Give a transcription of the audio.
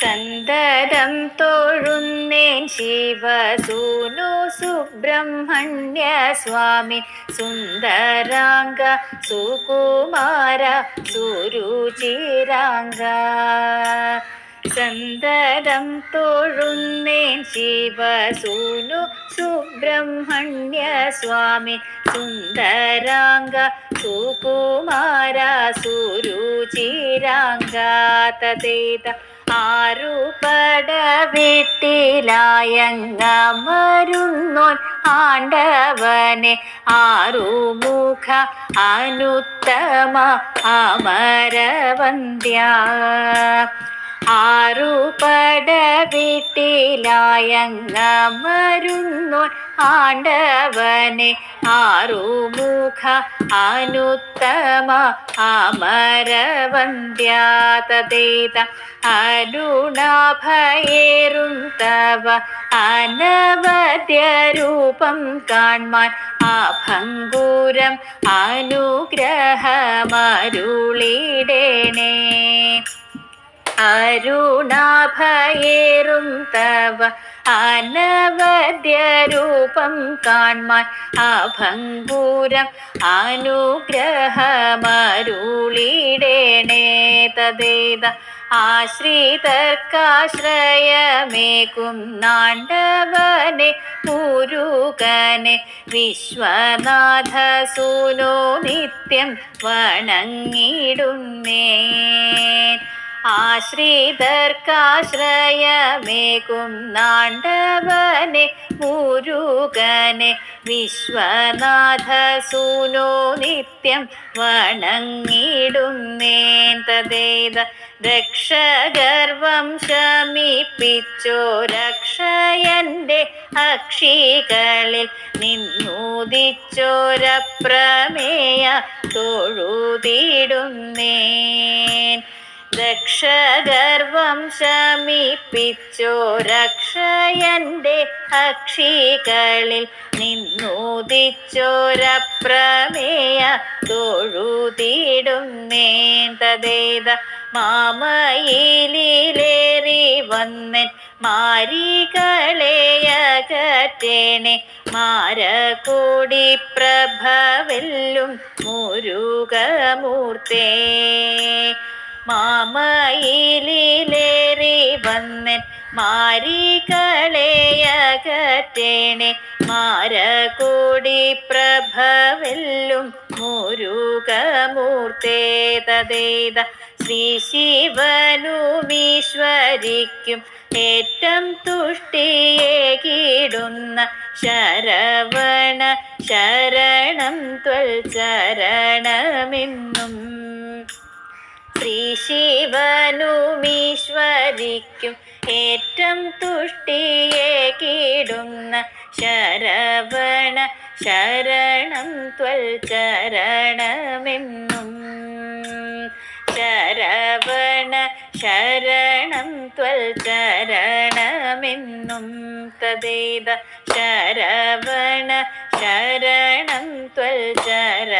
സന്തതം തൊഴുന്നേൻ ശിവസൂനു സുബ്രഹ്മണ്യ സ്വാമി. സുന്ദരാംഗ സുകുമാര സുരുചിരാംഗ. സന്തതം തൊഴുന്നേൻ ശിവസൂനു സുബ്രഹ്മണ്യ സ്വാമി. സുന്ദരാംഗ സുകുമാര സുരുചിരാംഗ. തതേത ആറുപട വീട്ടിലായങ്ങമരുന്നോൻ ആണ്ടവനെ ആറുമുഖ അനുത്തമ അമരവന്ധ്യ. ആറുപട വീട്ടിലായങ്ങമരുന്നോൻ ആണ്ടവനെ ആറുമുഖ അനുത്തമ അമരവന്ധ്യാതേത അരുണഭയേറുന്തവ തവ അനവദ്യരൂപം കാൺമാൻ അഭങ്കൂരം അനുഗ്രഹമരുളിടേണേ. അരുണാഭയേറും തവ അനവദ്യരൂപം കാൺമാൻ അഭംഗൂരം അനുഗ്രഹമരുളിടേണേ തദേത ആശ്രിതർക്കാശ്രയമേകും നാണ്ടവനെ മുരുകനെ വിശ്വനാഥ സൂനോ നിത്യം വണങ്ങിടുന്നേ ആശ്രിതർക്കാശ്രയമേകും നാണ്ടവനെ മുരുകനെ വിശ്വനാഥ സൂനോ നിത്യം വണങ്ങിടുന്നേൻ തദേത. രക്ഷഗർവം ശമിപ്പിച്ചോ രക്ഷയന്റെ അക്ഷികളിൽ നിന്നുദിച്ചോരപ്രമേയ തൊഴുതിടുന്നേൻ രക്ഷഗർവം ശമിപ്പിച്ചോ രക്ഷയന്റെ അക്ഷികളിൽ നിന്നുദിച്ചോരപ്രമേയ തൊഴുതിടുന്നേൻ തദേത മാമയിലേറി വന്നൻ മാരികളെയകറ്റേണെ മാരകൂടി പ്രഭവെല്ലും മുരുകമൂർത്തേ. മാമയിലേറി വന്നൻ മാരികളെയകറ്റേണെ മാരകൂടി പ്രഭവെല്ലും മുരുകമൂർത്തേ തദേത ശ്രീ ശിവനുമീശ്വരിക്കും ഏറ്റം തുഷ്ടിയെ കീടുന്ന ശരവണ ശരണം ത്വൽ ചരണമെന്നും ശ്രീ ശിവനുമീശ്വരിക്കും ഏറ്റം തുഷ്ടിയേകിടുന്ന ശരവണ ശരണം ചരണമെന്നും ശരവണ ശരണം ത്വൽ ചരണമെന്നും തദൈവ ശരവണ ശരണം ത്വൽ ചര